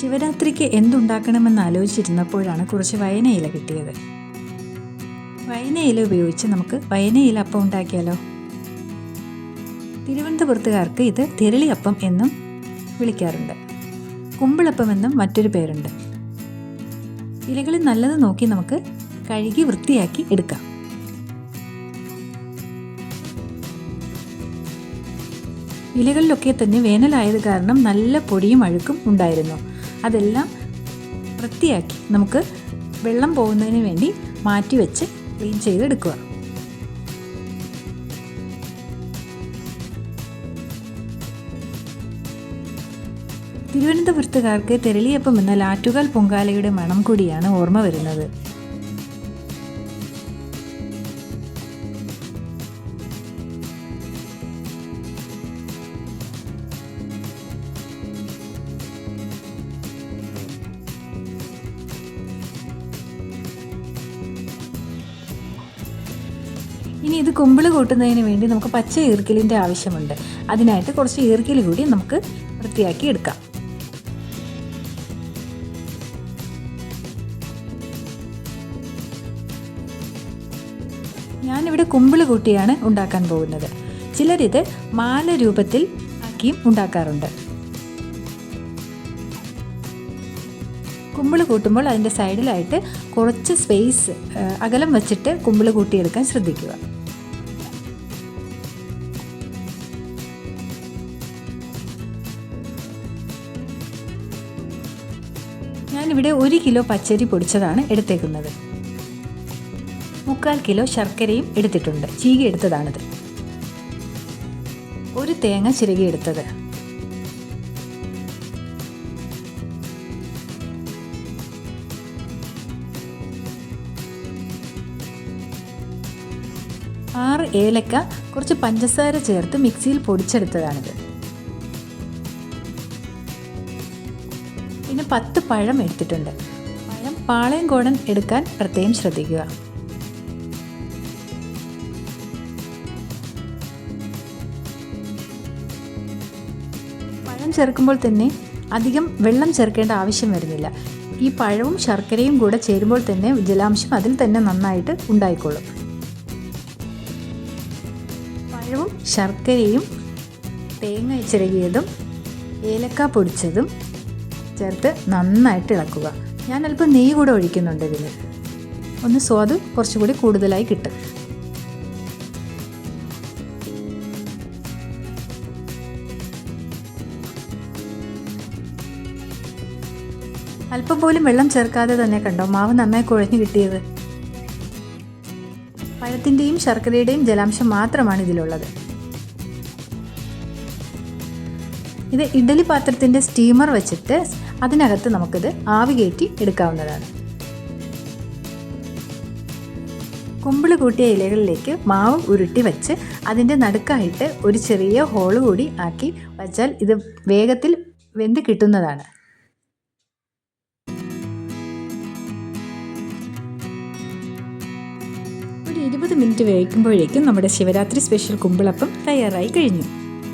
ശിവരാത്രിക്ക് എന്തുണ്ടാക്കണമെന്ന് ആലോചിച്ചിരുന്നപ്പോഴാണ് കുറച്ച് വയനയില കിട്ടിയത്. വയനയില ഉപയോഗിച്ച് നമുക്ക് വയനയില അപ്പം ഉണ്ടാക്കിയാലോ? തിരുവനന്തപുരത്തുകാർക്ക് ഇത് തിരളിയപ്പം എന്നും വിളിക്കാറുണ്ട്. കുമ്പിളപ്പം എന്നും മറ്റൊരു പേരുണ്ട്. ഇലകളിൽ നല്ലത് നോക്കി നമുക്ക് കഴുകി വൃത്തിയാക്കി എടുക്കാം. ഇലകളിലൊക്കെ തന്നെ വേനലായത് കാരണം നല്ല പൊടിയും അഴുക്കും ഉണ്ടായിരുന്നു. അതെല്ലാം വൃത്തിയാക്കി നമുക്ക് വെള്ളം പോകുന്നതിന് വേണ്ടി മാറ്റി വെച്ച് ക്ലീൻ ചെയ്തെടുക്കുക. തിരുവനന്തപുരത്തുകാർക്ക് തെരളിയപ്പം എന്ന ലാറ്റുകാൽ പൊങ്കാലയുടെ മണം കൂടിയാണ് ഓർമ്മ വരുന്നത്. ഇനി ഇത് കുമ്പിൾ കൂട്ടുന്നതിന് വേണ്ടി നമുക്ക് പച്ച ഈർക്കിലിന്റെ ആവശ്യമുണ്ട്. അതിനായിട്ട് കുറച്ച് ഈർക്കിൽ കൂടി നമുക്ക് വൃത്തിയാക്കി എടുക്കാം. ഞാനിവിടെ കുമ്പിൾ കൂട്ടിയാണ് ഉണ്ടാക്കാൻ പോകുന്നത്. ചിലരിത് മാല രൂപത്തിൽ ആക്കിയും ഉണ്ടാക്കാറുണ്ട്. കുമ്പിൾ കൂട്ടുമ്പോൾ അതിന്റെ സൈഡിലായിട്ട് കുറച്ച് സ്പേസ് അകലം വെച്ചിട്ട് കുമ്പിൾ കൂട്ടിയെടുക്കാൻ ശ്രദ്ധിക്കുക. ഞാനിവിടെ ഒരു കിലോ പച്ചരി പൊടിച്ചതാണ് എടുത്തേക്കുന്നത്. മുക്കാൽ കിലോ ശർക്കരയും എടുത്തിട്ടുണ്ട്. ചീകി എടുത്തതാണിത്. ഒരു തേങ്ങ ചിരകി എടുത്തത്. ആറ് ഏലക്ക കുറച്ച് പഞ്ചസാര ചേർത്ത് മിക്സിയിൽ പൊടിച്ചെടുത്തതാണിത്. പിന്നെ പത്ത് പഴം എടുത്തിട്ടുണ്ട്. പഴം പാളയം കോടൻ എടുക്കാൻ പ്രത്യേകം ശ്രദ്ധിക്കുക. പഴം ചേർക്കുമ്പോൾ തന്നെ അധികം വെള്ളം ചേർക്കേണ്ട ആവശ്യം വരുന്നില്ല. ഈ പഴവും ശർക്കരയും കൂടെ ചേരുമ്പോൾ തന്നെ ജലാംശം അതിൽ തന്നെ നന്നായിട്ട് ഉണ്ടായിക്കൊള്ളും പഴവും ശർക്കരയും തേങ്ങ ചിരകിയതും ഏലക്ക പൊടിച്ചതും ചേർത്ത് നന്നായിട്ട് ഇളക്കുക. ഞാൻ അല്പം നെയ്യ് കൂടെ ഒഴിക്കുന്നുണ്ട് ഇതിൽ ഒന്ന് സ്വാദ് കുറച്ചുകൂടി കൂടുതലായി കിട്ടും. അല്പം പോലും വെള്ളം ചേർക്കാതെ തന്നെ കണ്ടോ? മാവ് നന്നായി കുഴഞ്ഞു കിട്ടിയത്. പഴത്തിന്റെയും ശർക്കരയുടെയും ജലാംശം മാത്രമാണ് ഇതിലുള്ളത്. ഇത് ഇഡലി പാത്രത്തിന്റെ സ്റ്റീമർ വെച്ചിട്ട് അതിനകത്ത് നമുക്കിത് ആവി കയറ്റി എടുക്കാവുന്നതാണ്. കുമ്പിൾ കൂട്ടിയ ഇലകളിലേക്ക് മാവ് ഉരുട്ടി വെച്ച് അതിന്റെ നടുക്കായിട്ട് ഒരു ചെറിയ ഹോൾ കൂടി ആക്കി വച്ചാൽ ഇത് വേഗത്തിൽ വെന്ത് കിട്ടുന്നതാണ്. ഒരു ഇരുപത് മിനിറ്റ് വേവിക്കുമ്പോഴേക്കും നമ്മുടെ ശിവരാത്രി സ്പെഷ്യൽ കുമ്പിളപ്പം തയ്യാറായി കഴിഞ്ഞു.